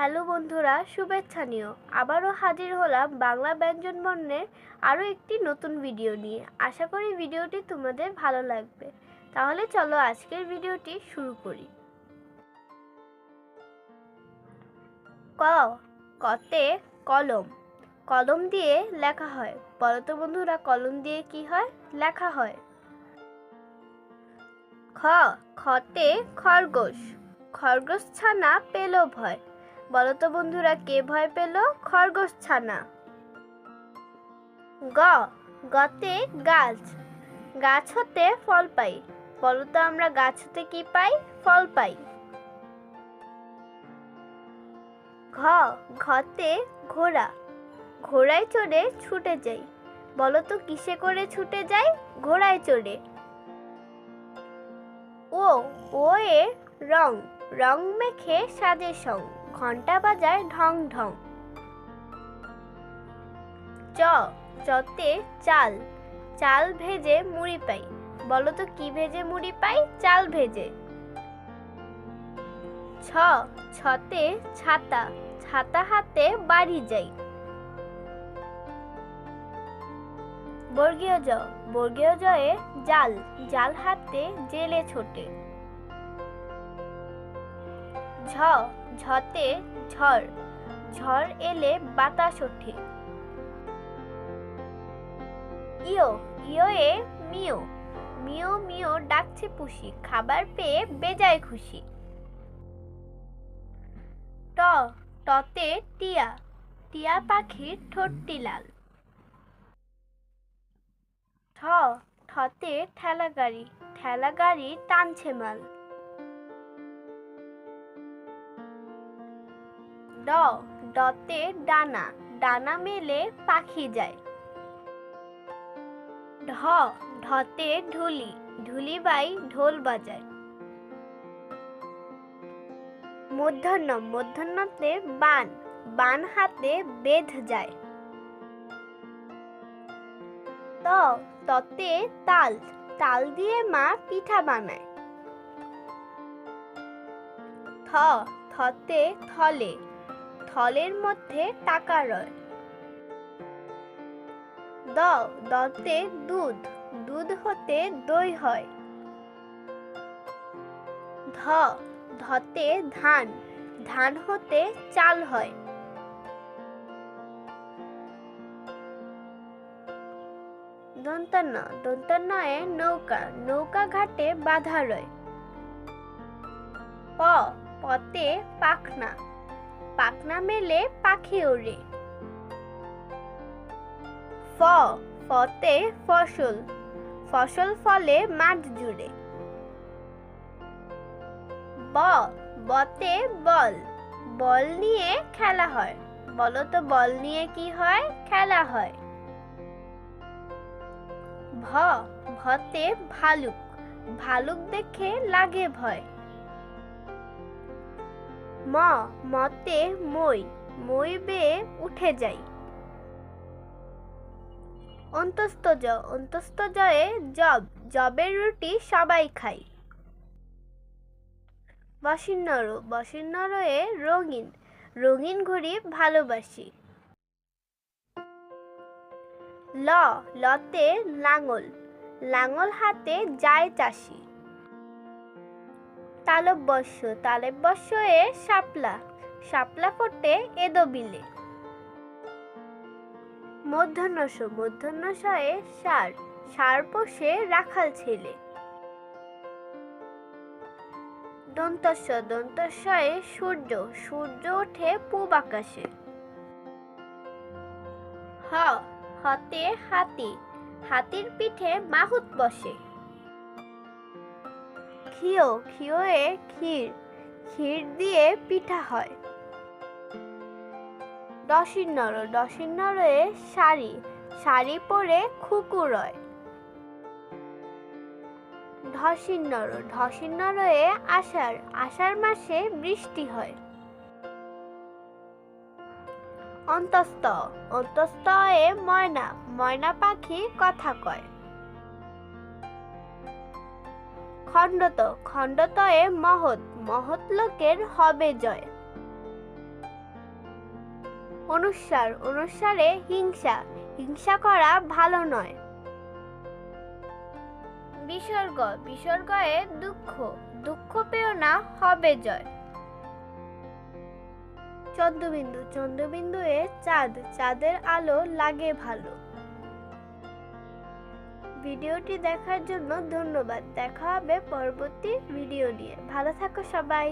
Hello বন্ধুরা, শুভেচ্ছা নিও। আবারও হাজির হলাম বাংলা ব্যঞ্জন বর্ণের আরও একটি নতুন ভিডিও নিয়ে। আশা করি ভিডিওটি তোমাদের ভালো লাগবে। তাহলে চলো আজকের ভিডিওটি শুরু করি। ক, কতে কলম। কলম দিয়ে লেখা হয়। বলো তো বন্ধুরা, কলম দিয়ে কি হয়? লেখা হয়। খ, খতে খরগোশ। খরগোশ ছানা পেল ভয় বলো তো বন্ধুরা, কে ভয় পেল? খরগোশ ছানা। গ, গতে গাছ। গাছ হতে ফল পাই। বলো তো আমরা গাছ হতে কি পাই? ফল পাই। ঘ, ঘতে ঘোড়া। ঘোড়ায় চড়ে ছুটে যাই। বলো তো কিসে করে ছুটে যাই? ঘোড়ায় চড়ে। ও ও এ রং। রং মেখে সাজে সং। ঘণ্টা বাজায় ঢং ঢং। চ চতে চাল। চাল ভেজে মুড়ি পাই। বলো তো কি ভেজে মুড়ি পাই? চাল ভেজে। ছ, ছতে ছাতা। ছাতা হাতে বাড়ি যাই। বর্গীয় জ, বর্গীয় জয়ে জাল। জাল হাতে জেলে ছোটে। ঝ, ঝতে ঝড় ঝড় এলে বাতাস ওঠে। ইয়ো ইয়ো এ মিও মিও মিও ডাকছে পুষি, খাবার পেয়ে বেজায় খুশি। ট, টতে টিয়া টিয়া পাখির ঠোঁটটি লাল। ঠ ঠতে ঠেলা গাড়ি ঠেলা গাড়ি টানছে মাল। ডতে ডানা ডানা মেলে পাখি যায়। ঢ, ঢতে ঢুলি ঢুলি বাই ঢোল বাজায়। মূর্ধন্য মূর্ধন্যতে বান বান হাতে বেধ যায়। ত, ততে তাল তাল দিয়ে মা পিঠা বানায়। থ, থতে থলে থলের মধ্যে টাকা রয়। দ দতে দুধ দুধ হতে দই হয়। ধ, ধতে ধান ধান হতে চাল হয়। দন্তন্য দন্তন্নয়ে নৌকা নৌকা ঘাটে বাধা রয়। প পতে পাখনা পাখনা মেলে পাখি ওড়ে ফ, ফতে ফসল। ফসল ফলে মাঠ জুড়ে। ব, বতে বল। বল নিয়ে খেলা হয়। বলো তো বল নিয়ে কি হয়? খেলা হয়। ভ, ভতে ভালুক। ভালুক দেখে লাগে ভয়। ম, মতে মই মই বেয়ে উঠে যাই। অন্তস্থ জ, অন্তস্থ জয়ে জব, জবের রুটি সবাই খাই। বসিন্নর, বসিন্নরয়ে রঙিন রঙিন ঘড়ি ভালোবাসি। ল, লতে লাঙল লাঙল হাতে যায় চাষি। তালব্যস্য তালব্যস্য এ শাপলা শাপলা ফোটে এদো বিলে মধ্যাহ্নস মধ্যাহ্নশয়ে সার সার পোষে রাখাল ছেলে। দন্তস্য দন্তস্বয়ে সূর্য সূর্য ওঠে পূব আকাশে। হ, হতে হাতি, হাতির পিঠে মাহুত বসে। ক্ষীয় ক্ষীয়ে ক্ষীর ক্ষীর দিয়ে পিঠা হয়। দশিন্নর দশিন্নরে শাড়ি শাড়ি পরে খুকুরয় ধসিন্নর ধসিন্নরয়ে আষাঢ় আষাঢ় মাসে বৃষ্টি হয়। অন্তস্থ এ ময়না ময়না পাখি কথা কয়। খণ্ডত খণ্ডত এ মহৎ মহৎ লোকের হবে জয়। অনুসার, অনুসারে হিংসা হিংসা করা ভালো নয়। বিসর্গ, বিসর্গয়ে দুঃখ দুঃখ পেও না, হবে জয়। চন্দ্রবিন্দু চন্দ্রবিন্দু এ চাঁদ, চাঁদের আলো লাগে ভালো। ভিডিওটি দেখার জন্য ধন্যবাদ। দেখা হবে পরবর্তী ভিডিও নিয়ে। ভালো থাকো সবাই।